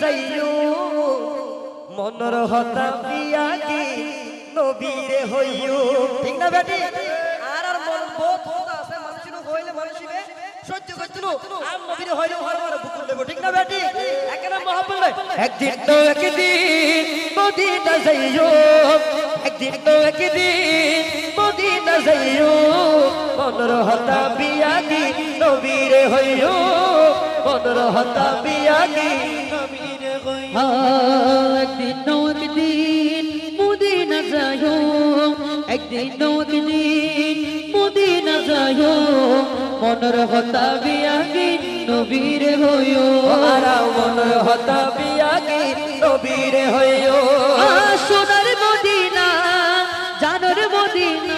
যাইও মনর হতা বিয়া কি নবীরে হইও ঠিক না বেটি? আর আর মন বহুত হতা আছে মানুষের হইলে মানুষিবে সহ্য করছিল আর নবীরে হইলে হর হর দেব ঠিক না বেটি? মহাবল একদিন তো একদিন মদিনা যাইও একদিন তো একদিন মদিনা যাইও মনর হতা বিয়া কি নবীরে হইও কি? নবীরে হইও একদিন একদিন মদিনা যায়ো একদিন একদিন মদিনা যায়ো মনের হতা বিয়াগি নবীর হইও? আরা মনর হতা বিয়া কি নবীরে হইও? সোনার মদিনা জানর মদিনা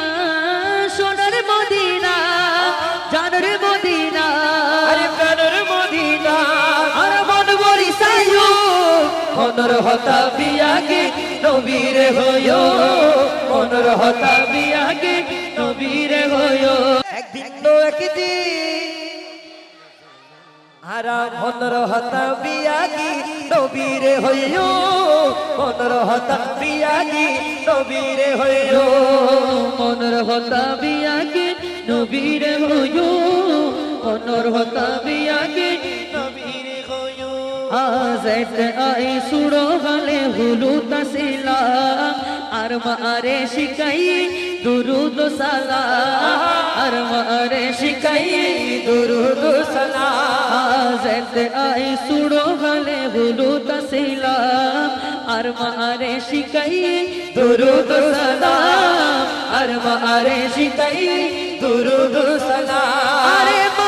মনর হতা বিয়া কি নবীরে হইও মনর হতা বিয়া কি নবীরে হইও। একদিন তো একদিন আরা মনর হতা বিয়া কি নবীরে হইও মনর হতা বিয়া কি নবীরে হইও। মনের হতা বিয়াগে নবীর হইও মনের হতা বিয়াগে হইও আজেত আই সুড়ো গালে হুলু তাসিলা। আর মারে শিকাই দুরুদ সালাম আর মারে শিকাই দুরুদ সালাম আজেত আই সুড়ো গালে হুলু তাসিলা। আর মারে শিকাই দুরুদ সালাম আর মারে শিকাই দুরুদ সালাম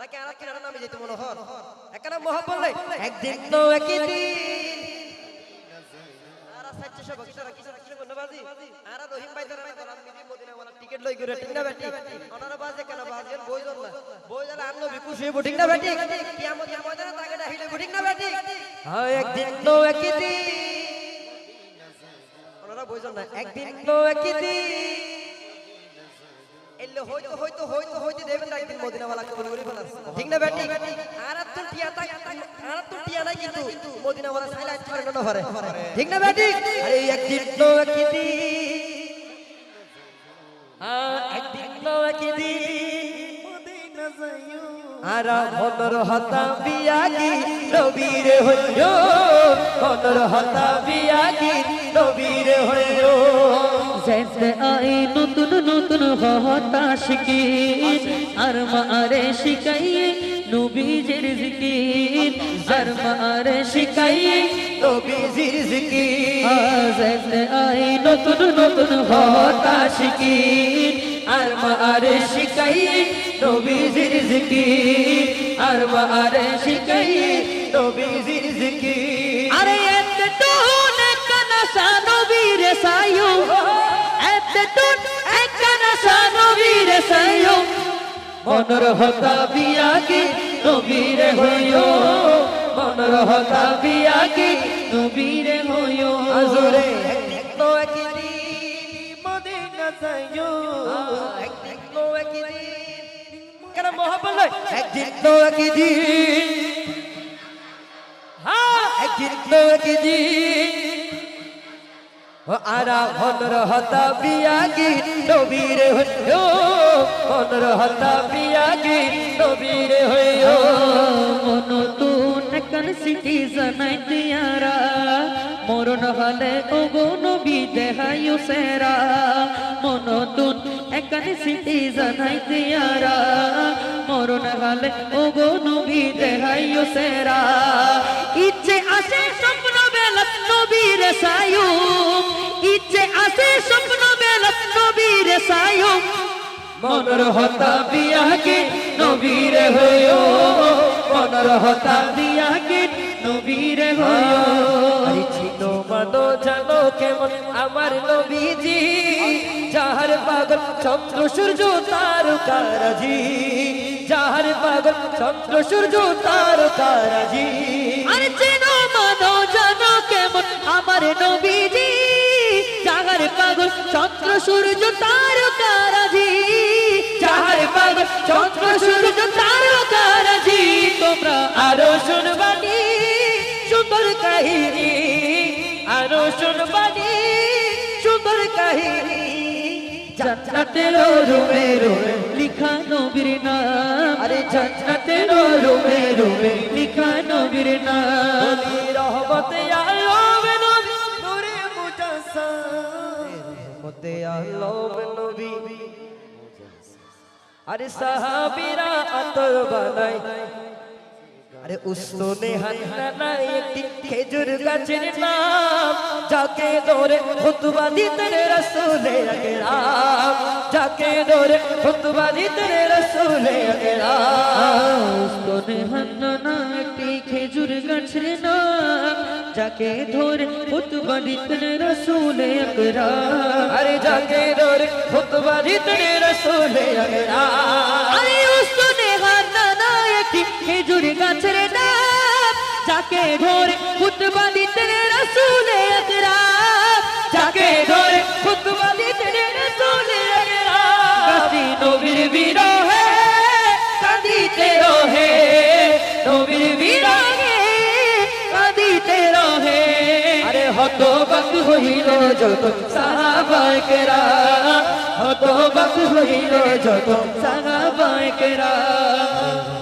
নাকি আর কি নামে যেতে মনে হয়? একখানা মহাবল নাই। একদিন তো একদিন টিকেট লই করে ঠিক না বেটি? ওনারা বাজে কেন? বাজে বই জন না। বই জন আর নবী খুশি হইব ঠিক না বেটি? কিয়ামত ময়দানে তাকে ডাহিলে ঠিক না বেটি? হ্যাঁ একদিন তো একদিন ওনারা বই জন না একদিন তো একদিন এলে হয়তো হয়তো হয়তো হয়তো দেবেন না একদিন মদিনা ওয়ালা কবুল করি ফেলাস ঠিক না আর আর টিয়া তাই আর আর টিয়া নাই কিন্তু মদিনা সাইলা আজকে না পারে ঠিক না বেটি আরে একদিন তো একদিন হ্যাঁ একদিন তো একদিন মদিনা যাইও আরা মনর হতা বিয়া কি নবীরে হইও মনর হতা বিয়া কি নবীরে হইও যেতে আই নতুন নতুন হতা শিখি। আর মারে শিখাই, নবীজের জিকির। আর মারে শিখাই, নবীজির জিকির। যেতে আই নতুন নতুন হতা শিখি। আর মারে শিখাই, নবীজির জিকির। আর মারে শিখাই, নবীজির জিকির। আরে এতে টুন একনা সানবীর সায়ু। মনর হতা বিয়া কি নবীরে হইও? মনর হতা বিয়া কি নবীরে হইও? আজরে তো একদিন মদিনা যাইও। তো একদিন কেন মহাবল একদিন তো একদিন হ্যাঁ একদিন তো আরা মনর হতা বিয়া কি নবীরে হইও? মনর হতা কি নবীরে হইও। নতুন একন সিটি জানাই দিয়ারা। মরণ হলে ওগো নবী দেহায়ু সেরা। মনতুন একন সিটি জানাই দিয়ারা। মরণ হলে ওগো নবী দেহায়ু সেরা। ইচ্ছে আসে স্বপ্ন বেলা নবীর সায়ু ইচ্ছে আসে স্বপ্ন বেলা নবীর সায়ু মনর হতা বিয়াকে নবীর হইও মনর হতা বিয়াকে নবীর হইও আরে জানো কেমন আমার নবীজি, যাহার পাগল চন্দ্র সূর্য তারকারাজি, যাহার পাগল চন্দ্র সূর্য তারকারাজি। আর চেনো জানো কেমন আমার নবীজি জাগার পাগল চন্দ্র সূর্য তারকারাজি। জাগার পাগল চন্দ্র সূর্য তারকারাজি তোমরা আরও শুনবানি সুন্দর কাহিনী আরও শুনবানি সুন্দর কাহিনী। জান্নাতের রুমে রুমে লিখা নবীর নাম। আরে জান্নাতের রুমে রুমে লিখা নবীর নাম। আরে সাহাবীরা আতর বানাই আরে উস্তনে হান্না একটি খেজুর গাছের নাম যাকে ধরে খুতবা দিতেন রাসূলে আকরাম যাকে ধরে খুতবা দিতেন রাসূলে আকরাম স্তনে হান্নানা একটি খেজুর গাছের নাম যাকে ধরে খুতবা দিতেন রসুল আকরাম আরে যাকে ধরে দিতেন রাসূলে আরে স্তনে হান্নানা একটি খেজুর গাছের নাম যাকে ধরে খুতবা দিতেন রসুল আকরাম যাকে ধরে খুতবা দিতেন রাসূলে আকরাম গাছি নবীর বিরহে কাঁদিতে রহে। নবীর বিরহে কাঁদিতে রহে। আরে হত হইল যত সাহাবাকেরা হত বাক হইল যত সাহাবায়ে কেরাম